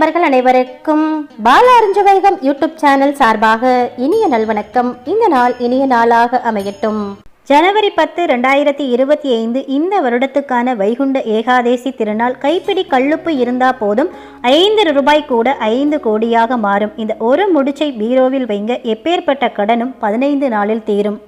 நண்பர்கள் அனைவருக்கும் Bala அறிஞ்சவைகம் YouTube channel சார்பாக இனிய நல்வணக்கம். இந்த நாள் இனிய நாளாக அமையட்டும். ஜனவரி பத்து ரெண்டாயிரத்தி இருபத்தி ஐந்து இந்த வருடத்துக்கான வைகுண்ட ஏகாதேசி திருநாள் கைப்பிடி கள்ளுப்பு இருந்தா போதும் ஐந்து ரூபாய் கூட ஐந்து கோடியாக மாறும். இந்த ஒரு முடிச்சை பீரோவில் வைங்க. எப்பேற்பட்ட கடனும் பதினைந்து நாளில் தீரும்.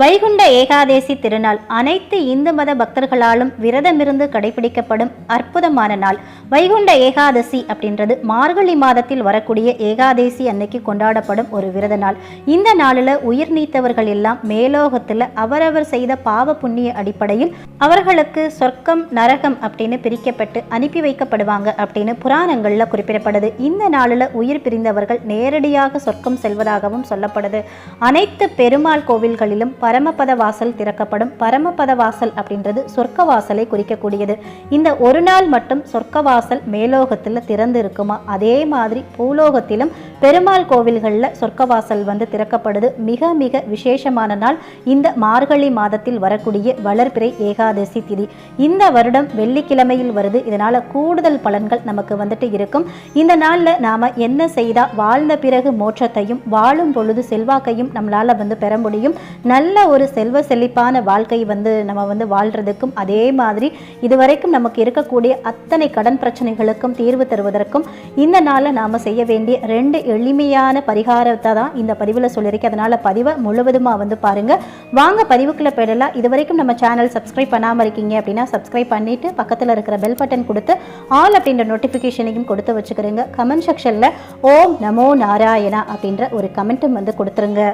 வைகுண்ட ஏகாதேசி திருநாள் அனைத்து இந்து மத பக்தர்களாலும் விரதமிருந்து கடைபிடிக்கப்படும் அற்புதமான நாள். வைகுண்ட ஏகாதசி அப்படின்றது மார்கழி மாதத்தில் வரக்கூடிய ஏகாதேசி அன்னைக்கு கொண்டாடப்படும் ஒரு விரத நாள். இந்த நாளில் உயிர் நீத்தவர்கள் எல்லாம் மேலோகத்தில் அவரவர் செய்த பாவ புண்ணிய அடிப்படையில் அவர்களுக்கு சொர்க்கம் நரகம் அப்படின்னு பிரிக்கப்பட்டு அனுப்பி வைக்கப்படுவாங்க அப்படின்னு புராணங்களில் குறிப்பிடப்படுது. இந்த நாளில் உயிர் பிரிந்தவர்கள் நேரடியாக சொர்க்கம் செல்வதாகவும் சொல்லப்படுது. அனைத்து பெருமாள் கோவில்களிலும் பரமபத வாசல் திறக்கப்படும். பரமபத வாசல் அப்படின்றது சொர்க்க வாசலை குறிக்கக்கூடியது. இந்த ஒரு நாள் மட்டும் சொர்க்க வாசல் மேலோகத்தில் திறந்து இருக்குமா அதே மாதிரி பூலோகத்திலும் பெருமாள் கோவில்களில் சொர்க்க வாசல் வந்து திறக்கப்படுது. மிக மிக விசேஷமான நாள். இந்த மார்கழி மாதத்தில் வரக்கூடிய வளர்பிறை ஏகாதசி திதி. இந்த வருடம் வெள்ளிக்கிழமையில் வருது. இதனால கூடுதல் பலன்கள் நமக்கு வந்துட்டு இருக்கும். இந்த நாளில் நாம என்ன செய்தால் வாழ்ந்த பிறகு மோட்சத்தையும் வாழும் பொழுது செல்வாக்கையும் நம்மளால வந்து பெற முடியும். நல்ல ஒரு செல்வ செழிப்பான வாழ்க்கை வந்து நம்ம வந்து வாழ்கிறதுக்கும் அதே மாதிரி இதுவரைக்கும் நமக்கு இருக்கக்கூடிய அத்தனை கடன் பிரச்சனைகளுக்கும் தீர்வு தருவதற்கும் இந்த நாளில் நாம் செய்ய வேண்டிய ரெண்டு எளிமையான பரிகாரத்தை தான் இந்த பதிவில் சொல்லியிருக்கேன் அதனால் பதிவை முழுவதுமாக வந்து பாருங்கள் வாங்க பதிவுக்குள்ள போயிடலாம். இதுவரைக்கும் நம்ம சேனல் சப்ஸ்கிரைப் பண்ணாமல் இருக்கீங்க அப்படின்னா சப்ஸ்கிரைப் பண்ணிவிட்டு பக்கத்தில் இருக்கிற பெல் பட்டன் கொடுத்து ஆல் அப்படின்ற நோட்டிஃபிகேஷனையும் கொடுத்து வச்சுக்கிறேங்க. கமெண்ட் செக்ஷனில் ஓம் நமோ நாராயணா அப்படின்ற ஒரு கமெண்ட்டும் வந்து கொடுத்துருங்க.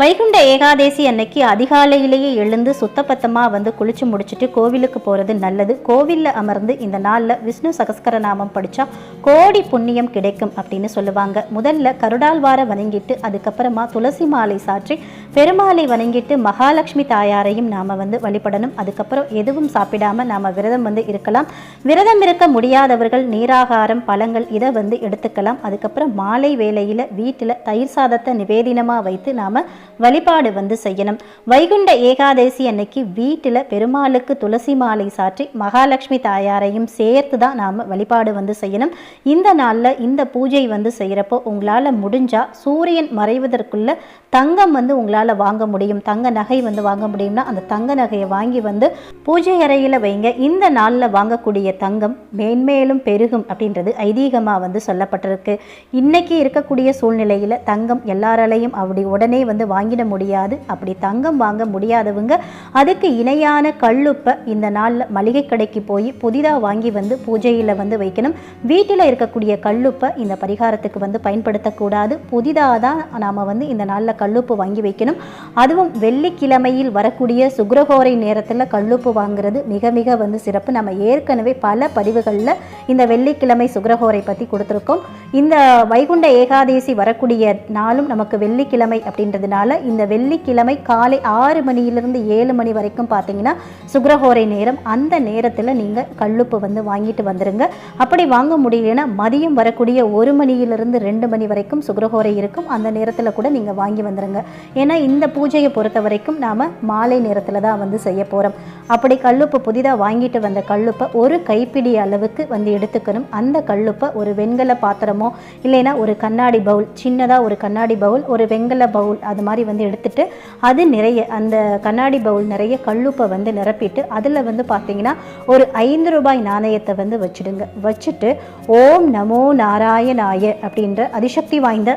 வைகுண்ட ஏகாதேசி அன்னைக்கு அதிகாலையிலேயே எழுந்து சுத்தபத்தமாக வந்து குளிச்சு முடிச்சுட்டு கோவிலுக்கு போகிறது நல்லது. கோவிலில் அமர்ந்து இந்த நாளில் விஷ்ணு சகஸ்கர நாமம் படித்தா கோடி புண்ணியம் கிடைக்கும் அப்படின்னு சொல்லுவாங்க. முதல்ல கருடாழ்வாரை வணங்கிட்டு அதுக்கப்புறமா துளசி மாலை சாற்றி பெருமாளை வணங்கிட்டு மகாலட்சுமி தாயாரையும் நாம் வந்து வழிபடணும். அதுக்கப்புறம் எதுவும் சாப்பிடாம நாம் விரதம் வந்து இருக்கலாம். விரதம் இருக்க முடியாதவர்கள் நீராகாரம் பழங்கள் இதை வந்து எடுத்துக்கலாம். அதுக்கப்புறம் மாலை வேளையில் வீட்டில் தயிர் சாதத்தை நிவேதினமாக வைத்து நாம் வழிபாடு வந்து செய்யணும். வைகுண்ட ஏகாதசி அன்னைக்கு வீட்டில் பெருமாளுக்கு துளசி மாலை சாற்றி மகாலட்சுமி தாயாரையும் சேர்த்து தான் நாம் வழிபாடு வந்து செய்யணும். இந்த நாளில் இந்த பூஜை வந்து செய்கிறப்போ உங்களால் முடிஞ்சால் சூரியன் மறைவதற்குள்ள தங்கம் வந்து உங்களால் வாங்க முடியும். தங்க நகை வந்து வாங்க முடியும்னா அந்த தங்க நகையை வாங்கி வந்து பூஜை அறையில் வைங்க. இந்த நாளில் வாங்கக்கூடிய தங்கம் மேன்மேலும் பெருகும் அப்படின்றது ஐதீகமாக வந்து சொல்லப்பட்டிருக்கு. இன்றைக்கி இருக்கக்கூடிய சூழ்நிலையில் தங்கம் எல்லாராலையும் அப்படி உடனே வந்து வாங்கிட முடியாது. அப்படி தங்கம் வாங்க முடியாதவங்க அதுக்கு இணையான கல்லுப்பை இந்த நாளில் மளிகை கடைக்கு போய் புதிதாக வாங்கி வந்து பூஜையில் வந்து வைக்கணும். வீட்டில் இருக்கக்கூடிய கல்லுப்பை இந்த பரிகாரத்துக்கு வந்து பயன்படுத்தக்கூடாது. புதிதாக தான் நாம் வந்து இந்த நாளில் கல்லுப்பு வாங்கி வைக்கணும். அதுவும் வெள்ளிக்கிழமையில் வரக்கூடிய சுக்ரஹோரை நேரத்தில் கல்லுப்பு வாங்குறது மிக மிக வந்து சிறப்பு. நம்ம ஏற்கனவே பல பதிவுகளில் இந்த வெள்ளிக்கிழமை சுக்ரஹோரை பற்றி கொடுத்துருக்கோம். இந்த வைகுண்ட ஏகாதேசி வரக்கூடிய நாளும் நமக்கு வெள்ளிக்கிழமை அப்படின்றதுனால இந்த வெள்ளிக்கிழமை காலை ஆறு மணியிலிருந்து ஏழு மணி வரைக்கும் பார்த்தீங்கன்னா சுக்ரஹோரை நேரம் அந்த நேரத்தில் நீங்கள் கல்லுப்பு வந்து வாங்கிட்டு வந்துடுங்க அப்படி வாங்க முடியலன்னா மதியம் வரக்கூடிய ஒரு மணியிலிருந்து ரெண்டு மணி வரைக்கும் சுக்ரஹோரை இருக்கும். அந்த நேரத்தில் கூட நீங்கள் வாங்கி வந்துடுங்க ஏன்னா இந்த பூஜையை பொறுத்த வரைக்கும் நாம் மாலை நேரத்தில் தான் வந்து செய்ய போகிறோம் அப்படி கல்லுப்பு புதிதாக வாங்கிட்டு வந்த கல்லுப்பை ஒரு கைப்பிடி அளவுக்கு வந்து எடுத்துக்கணும். அந்த கல்லுப்பை ஒரு வெண்கல பாத்திரமோ இல்லைன்னா ஒரு கண்ணாடி பவுல் சின்னதாக ஒரு கண்ணாடி பவுல் ஒரு வெண்கல பவுல் அது மாதிரி வந்து எடுத்துட்டு அது நிறைய அந்த கண்ணாடி பவுல் நிறைய கல்லுப்பை வந்து நிரப்பிட்டு அதில் வந்து பார்த்தீங்கன்னா ஒரு ஐந்து ரூபாய் நாணயத்தை வந்து வச்சுடுங்க. வச்சுட்டு ஓம் நமோ நாராயணாய அப்படின்ற அதிசக்தி வாய்ந்த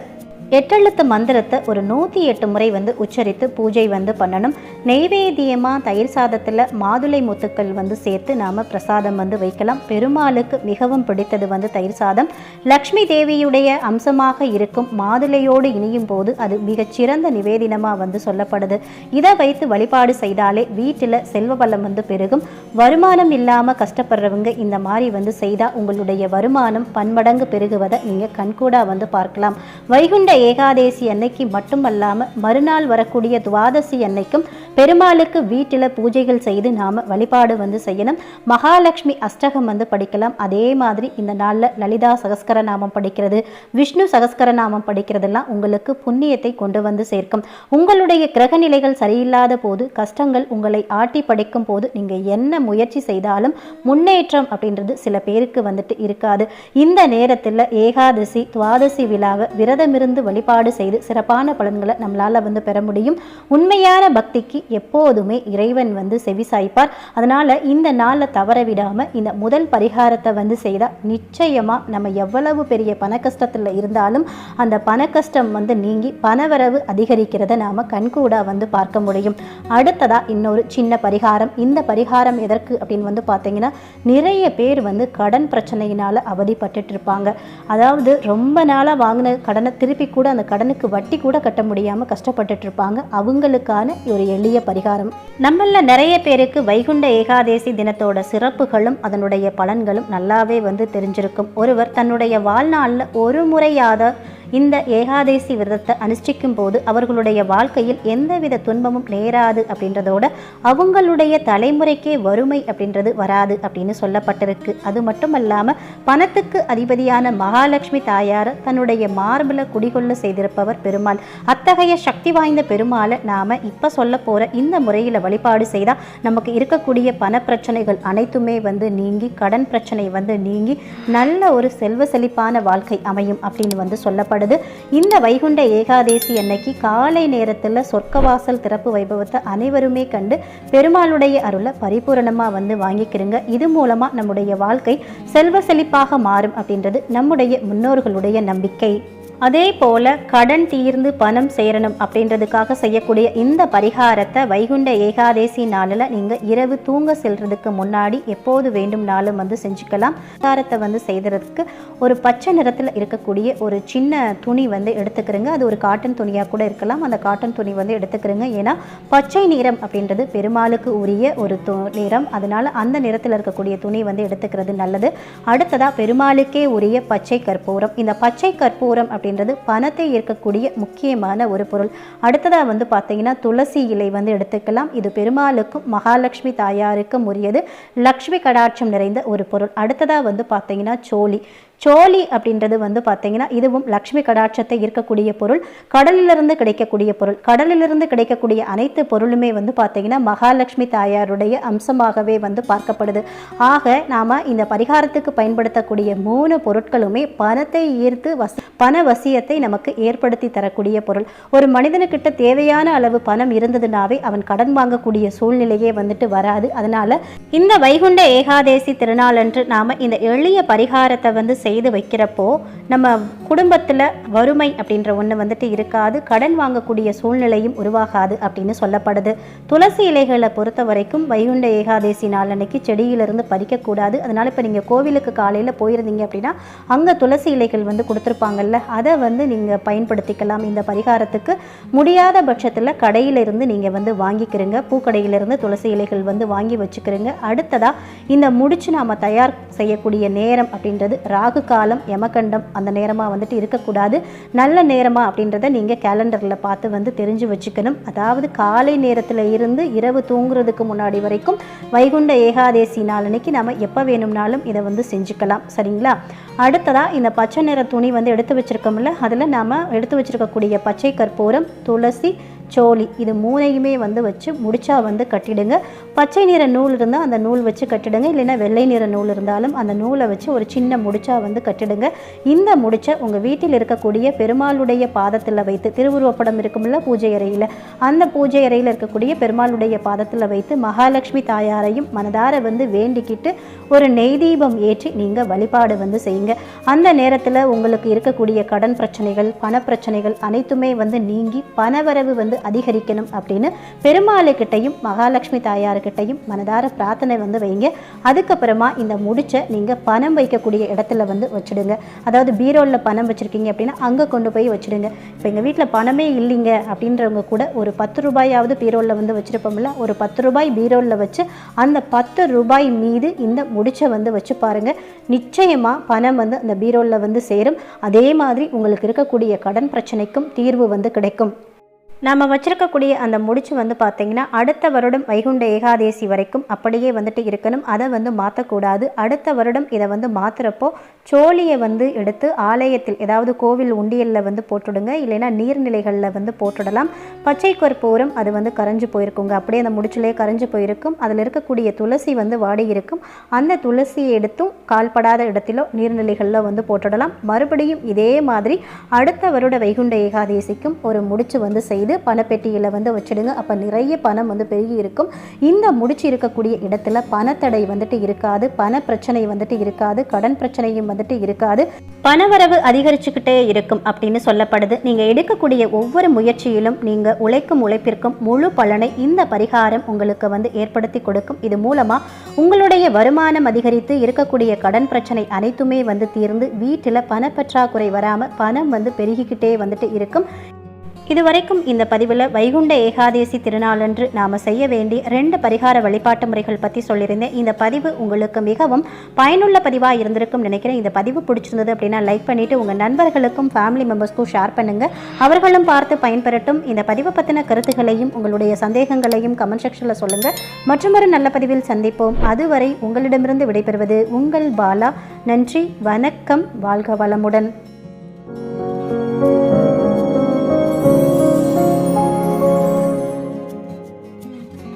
எட்டெழுத்து மந்திரத்தை ஒரு நூற்றி எட்டு முறை வந்து உச்சரித்து பூஜை வந்து பண்ணணும். நெய்வேத்தியமாக தயிர் சாதத்தில் மாதுளை முத்துக்கள் வந்து சேர்த்து நாம் பிரசாதம் வந்து வைக்கலாம். பெருமாளுக்கு மிகவும் பிடித்தது வந்து தயிர் சாதம். லக்ஷ்மி தேவியுடைய அம்சமாக இருக்கும் மாதுளையோடு இணையும் போது அது மிகச்சிறந்த நிவேதினமாக வந்து சொல்லப்படுது. இதை வைத்து வழிபாடு செய்தாலே வீட்டில் செல்வ பலம் வந்து பெருகும். வருமானம் இல்லாமல் கஷ்டப்படுறவங்க இந்த மாதிரி வந்து செய்தால் உங்களுடைய வருமானம் பன்மடங்கு பெருகுவதை நீங்கள் கண்கூடாக வந்து பார்க்கலாம். வைகுண்ட ஏகாதேசி அன்னைக்கு மட்டுமல்லாமல் மறுநாள் வரக்கூடிய துவாதசி அன்னைக்கும் பெருமாளுக்கு வீட்டில் பூஜைகள் செய்து நாம் வழிபாடு வந்து செய்யணும். மகாலட்சுமி அஷ்டகம் வந்து படிக்கலாம். அதே மாதிரி இந்த நாளில் லலிதா சகஸ்கர நாமம் படிக்கிறது விஷ்ணு சகஸ்கர நாமம் படிக்கிறதெல்லாம் உங்களுக்கு புண்ணியத்தை கொண்டு வந்து சேர்க்கும். உங்களுடைய கிரக நிலைகள் சரியில்லாத போது கஷ்டங்கள் உங்களை ஆட்டி படைக்கும் போது நீங்கள் என்ன முயற்சி செய்தாலும் முன்னேற்றம் அப்படின்றது சில பேருக்கு வந்துட்டு இருக்காது. இந்த நேரத்தில் ஏகாதசி துவாதசி விழாவை விரதமிருந்து வழிபாடு செய்து சிறப்பான பலன்களை நம்மளால் வந்து பெற முடியும். உண்மையான பக்திக்கு எப்போதுமே இறைவன் வந்து செவி சாய்ப்பார். அதனால் இந்த நாளை தவற விடாமல் இந்த முதல் பரிகாரத்தை வந்து செய்தால் நிச்சயமாக நம்ம எவ்வளவு பெரிய பண கஷ்டத்தில் இருந்தாலும் அந்த பண கஷ்டம் வந்து நீங்கி பணவரவு அதிகரிக்கிறத நாம் கண்கூடாக வந்து பார்க்க முடியும். அடுத்ததாக இன்னொரு சின்ன பரிகாரம். இந்த பரிகாரம் எதற்கு அப்படின்னு வந்து பார்த்தீங்கன்னா நிறைய பேர் வந்து கடன் பிரச்சனையினால் அவதிப்பட்டுட்டு இருப்பாங்க அதாவது ரொம்ப நாளாக வாங்கின கடனை திருப்பி கூட அந்த கடனுக்கு வட்டி கூட கட்ட முடியாமல் கஷ்டப்பட்டுட்டு இருப்பாங்க அவங்களுக்கான ஒரு எளிய பரிகாரம். நம்மள நிறைய பேருக்கு வைகுண்ட ஏகாதேசி தினத்தோட சிறப்புகளும் அதனுடைய பலன்களும் நல்லாவே வந்து தெரிஞ்சிருக்கும். ஒருவர் தன்னுடைய வாழ்நாளில் ஒரு முறையாத இந்த ஏகாதேசி விரதத்தை அனுஷ்டிக்கும் போது அவர்களுடைய வாழ்க்கையில் எந்தவித துன்பமும் நேராது அப்படின்றதோட அவங்களுடைய தலைமுறைக்கே வறுமை அப்படின்றது வராது அப்படின்னு சொல்லப்பட்டிருக்கு. அது மட்டும் இல்லாமல் பணத்துக்கு அதிபதியான மகாலட்சுமி தாயார் தன்னுடைய மார்பில் குடிகொள்ள செய்திருப்பவர் பெருமாள். அத்தகைய சக்தி வாய்ந்த பெருமாளை நாம் இப்போ சொல்ல போகிற இந்த முறையில் வழிபாடு செய்தால் நமக்கு இருக்கக்கூடிய பண பிரச்சனைகள் அனைத்துமே வந்து நீங்கி கடன் பிரச்சனை வந்து நீங்கி நல்ல ஒரு செல்வ செழிப்பான வாழ்க்கை அமையும் அப்படின்னு வந்து சொல்லப்படுது இந்த வைகுண்ட ஏகாதேசி அன்னைக்கு காலை நேரத்தில் சொர்க்கவாசல் திறப்பு வைபவத்தை அனைவருமே கண்டு பெருமாளுடைய அருளை பரிபூரணமாக வந்து வாங்கிக்கிறங்க. இது மூலமாக நம்முடைய வாழ்க்கை செல்வ செழிப்பாக மாறும் அப்படின்றது நம்முடைய முன்னோர்களுடைய நம்பிக்கை. அதே போல கடன் தீர்ந்து பணம் சேரணும் அப்படின்றதுக்காக செய்யக்கூடிய இந்த பரிகாரத்தை வைகுண்ட ஏகாதேசி நாளில் நீங்கள் இரவு தூங்க செல்றதுக்கு முன்னாடி எப்போது வேண்டும்னாலும் வந்து செஞ்சுக்கலாம். பரிகாரத்தை வந்து செய்கிறதுக்கு ஒரு பச்சை நிறத்தில் இருக்கக்கூடிய ஒரு சின்ன துணி வந்து எடுத்துக்கிறங்க. அது ஒரு காட்டன் துணியாக கூட இருக்கலாம். அந்த காட்டன் துணி வந்து எடுத்துக்கிறங்க. ஏன்னா பச்சை நிறம் அப்படின்றது பெருமாளுக்கு உரிய ஒரு து நிறம். அதனால் அந்த நிறத்தில் இருக்கக்கூடிய துணி வந்து எடுத்துக்கிறது நல்லது. அடுத்ததாக பெருமாளுக்கே உரிய பச்சை கற்பூரம். இந்த பச்சை கற்பூரம் அப்படின்றது பணத்தை ஈர்க்கக்கூடிய முக்கியமான ஒரு பொருள். அடுத்ததாக வந்து பார்த்தீங்கன்னா துளசி இலை வந்து எடுத்துக்கலாம். இது பெருமாளுக்கும் மகாலட்சுமி தாயாருக்கும் உரியது. லக்ஷ்மி கடாட்சம் நிறைந்த ஒரு பொருள். அடுத்ததாக வந்து பார்த்தீங்கன்னா சோழி சோழி அப்படின்றது வந்து பார்த்தீங்கன்னா இதுவும் லக்ஷ்மி கடாட்சத்தை ஈர்க்கக்கூடிய பொருள் கடலிலிருந்து கிடைக்கக்கூடிய பொருள். கடலிலிருந்து கிடைக்கக்கூடிய அனைத்து பொருளுமே வந்து பார்த்தீங்கன்னா மகாலட்சுமி தாயாருடைய அம்சமாகவே வந்து பார்க்கப்படுது. ஆக நாம் இந்த பரிகாரத்துக்கு பயன்படுத்தக்கூடிய மூணு பொருட்களுமே பணத்தை ஈர்த்து வச பண வசியத்தை நமக்கு ஏற்படுத்தி தரக்கூடிய பொருள். ஒரு மனிதனுக்கிட்ட தேவையான அளவு பணம் இருந்ததுனாவே அவன் கடன் வாங்கக்கூடிய சூழ்நிலையே வந்துட்டு வராது. அதனால இந்த வைகுண்ட ஏகாதேசி திருநாளன்று நாம் இந்த எளிய பரிகாரத்தை வந்து செய்து வைக்கிறப்போ நம்ம குடும்பத்தில் வறுமை அப்படின்ற ஒன்று வந்துட்டு இருக்காது. கடன் வாங்கக்கூடிய சூழ்நிலையும் உருவாகாது அப்படின்னு சொல்லப்படுது. துளசி இலைகளை பொறுத்த வரைக்கும் வைகுண்ட ஏகாதேசி நாள் அன்னைக்கு செடியிலிருந்து பறிக்கக்கூடாது. அதனால் இப்போ நீங்கள் கோவிலுக்கு காலையில் போயிருந்தீங்க அப்படின்னா அங்கே துளசி இலைகள் வந்து கொடுத்துருப்பாங்கல்ல அதை வந்து நீங்கள் பயன்படுத்திக்கலாம். இந்த பரிகாரத்துக்கு முடியாத பட்சத்தில் கடையிலிருந்து நீங்கள் வந்து வாங்கிக்கிறீங்க. பூக்கடையிலிருந்து துளசி இலைகள் வந்து வாங்கி வச்சுக்கிறீங்க. அடுத்ததாக இந்த முடிச்சு நாம் தயார் செய்யக்கூடிய நேரம் அப்படின்றது ராகு காலம் யமகண்டம் அந்த நேரமாக வந்துட்டு இருக்கக்கூடாது. நல்ல நேரமா அப்படின்றத நீங்கள் கேலண்டரில் பார்த்து வந்து தெரிஞ்சு வச்சுக்கணும். அதாவது காலை நேரத்தில் இருந்து இரவு தூங்குறதுக்கு முன்னாடி வரைக்கும் வைகுண்ட ஏகாதேசி நாளன்னைக்கு நம்ம எப்போ வேணும்னாலும் இதை வந்து செஞ்சுக்கலாம். சரிங்களா? அடுத்ததாக இந்த பச்சை நிற துணி வந்து எடுத்து வச்சுருக்கோம்ல அதில் நாம் எடுத்து வச்சுருக்கக்கூடிய பச்சை கற்பூரம் துளசி சோழி இது மூணையுமே வந்து வச்சு முடிச்சா வந்து கட்டிடுங்க. பச்சை நிற நூல் இருந்தால் அந்த நூல் வச்சு கட்டிடுங்க. இல்லைன்னா வெள்ளை நிற நூல் இருந்தாலும் அந்த நூலை வச்சு ஒரு சின்ன முடிச்சா வந்து கட்டிடுங்க. இந்த முடிச்சை உங்கள் வீட்டில் இருக்கக்கூடிய பெருமாளுடைய பாதத்தில் வைத்து திருவுருவப்படம் இருக்கும்ல பூஜை அறையில் அந்த பூஜை அறையில் இருக்கக்கூடிய பெருமாளுடைய பாதத்தில் வைத்து மகாலட்சுமி தாயாரையும் மனதார வந்து வேண்டிக்கிட்டு ஒரு நெய் தீபம் ஏற்றி நீங்கள் வழிபாடு வந்து செய்யுங்க. அந்த நேரத்தில் உங்களுக்கு இருக்கக்கூடிய கடன் பிரச்சனைகள் பண பிரச்சனைகள் அனைத்துமே வந்து நீங்கி பணவரவு வந்து அதிகரிக்கணும் அப்படின்னு பெருமாளுக்கிட்டையும் மகாலட்சுமி தாயாருக்கிட்டையும் மனதார பிரார்த்தனை வந்து வைங்க. அதுக்கப்புறமா இந்த முடிச்சை நீங்கள் பணம் வைக்கக்கூடிய இடத்துல வந்து வச்சுடுங்க. அதாவது பீரோவில் பணம் வச்சுருக்கீங்க அப்படின்னா அங்கே கொண்டு போய் வச்சுடுங்க. இப்போ எங்கள் வீட்டில் பணமே இல்லைங்க அப்படின்றவங்க கூட ஒரு பத்து ரூபாயாவது பீரோவில் வந்து வச்சுருப்போம்ல ஒரு பத்து ரூபாய் பீரோவில் வச்சு அந்த பத்து ரூபாய் மீது இந்த முடிச்சை வந்து வச்சு பாருங்கள் நிச்சயமாக பணம் வந்து அந்த பீரோவில் வந்து சேரும். அதே மாதிரி உங்களுக்கு இருக்கக்கூடிய கடன் பிரச்சனைக்கும் தீர்வு வந்து கிடைக்கும். நாம் வச்சுருக்கக்கூடிய அந்த முடிச்சு வந்து பார்த்தீங்கன்னா அடுத்த வருடம் வைகுண்ட ஏகாதேசி வரைக்கும் அப்படியே வந்துட்டு இருக்கணும். அதை வந்து மாற்றக்கூடாது அடுத்த வருடம் இதை வந்து மாற்றுறப்போ சோழியை வந்து எடுத்து ஆலயத்தில் ஏதாவது கோவில் உண்டியலில் வந்து போட்டுடுங்க. இல்லைன்னா நீர்நிலைகளில் வந்து போட்டுடலாம். பச்சை கற்பூரம் அது வந்து கரைஞ்சு போயிருக்குங்க. அப்படியே அந்த முடிச்சிலே கரைஞ்சு போயிருக்கும். அதில் இருக்கக்கூடிய துளசி வந்து வாடி இருக்கும். அந்த துளசியை எடுத்தும் கால்படாத இடத்திலோ நீர்நிலைகளில் வந்து போட்டுடலாம். மறுபடியும் இதே மாதிரி அடுத்த வருட வைகுண்ட ஏகாதேசிக்கும் ஒரு முடிச்சு வந்து செய்து பணப்பெட்டியில் வந்து வச்சிடுங்க. அப்போ நிறைய பணம் வந்து பெருகி இருக்கும். இந்த முடிச்சு இருக்கக்கூடிய இடத்துல பணத்தடை வந்துட்டு இருக்காது. பண பிரச்சனை வந்துட்டு இருக்காது. கடன் பிரச்சனையும் வந்துட்டு இருக்காது. பணவரவு அதிகரிச்சுக்கிட்டே இருக்கும் அப்படின்னு சொல்லப்படுது. நீங்கள் எடுக்கக்கூடிய ஒவ்வொரு முயற்சியிலும் நீங்கள் உழைக்கும் உழைப்பிற்கும் முழு பலனை இந்த பரிகாரம் உங்களுக்கு வந்து ஏற்படுத்தி கொடுக்கும். இது மூலமாக உங்களுடைய வருமானம் அதிகரித்து இருக்கக்கூடிய கடன் பிரச்சனை அனைத்துமே வந்து தீர்ந்து வீட்டில் பணப்பற்றாக்குறை வராமல் பணம் வந்து பெருகிக்கிட்டே வந்துட்டு இருக்கும். இதுவரைக்கும் இந்த பதிவில் வைகுண்ட ஏகாதேசி திருநாளன்று நாம் செய்ய வேண்டிய ரெண்டு பரிகார வழிபாட்டு முறைகள் பற்றி சொல்லியிருந்தேன். இந்த பதிவு உங்களுக்கு மிகவும் பயனுள்ள பதிவாக இருந்திருக்கும் நினைக்கிறேன். இந்த பதிவு பிடிச்சிருந்தது அப்படின்னா லைக் பண்ணிவிட்டு உங்கள் நண்பர்களுக்கும் ஃபேமிலி மெம்பர்ஸ்க்கும் ஷேர் பண்ணுங்கள் அவர்களும் பார்த்து பயன்பெறட்டும். இந்த பதிவை பற்றின கருத்துக்களையும் உங்களுடைய சந்தேகங்களையும் கமெண்ட் செக்ஷனில் சொல்லுங்கள் மற்றொரு நல்ல பதிவில் சந்திப்போம். அதுவரை உங்களிடமிருந்து விடைபெறுவது உங்கள் பாலா. நன்றி வணக்கம் வாழ்க வளமுடன்.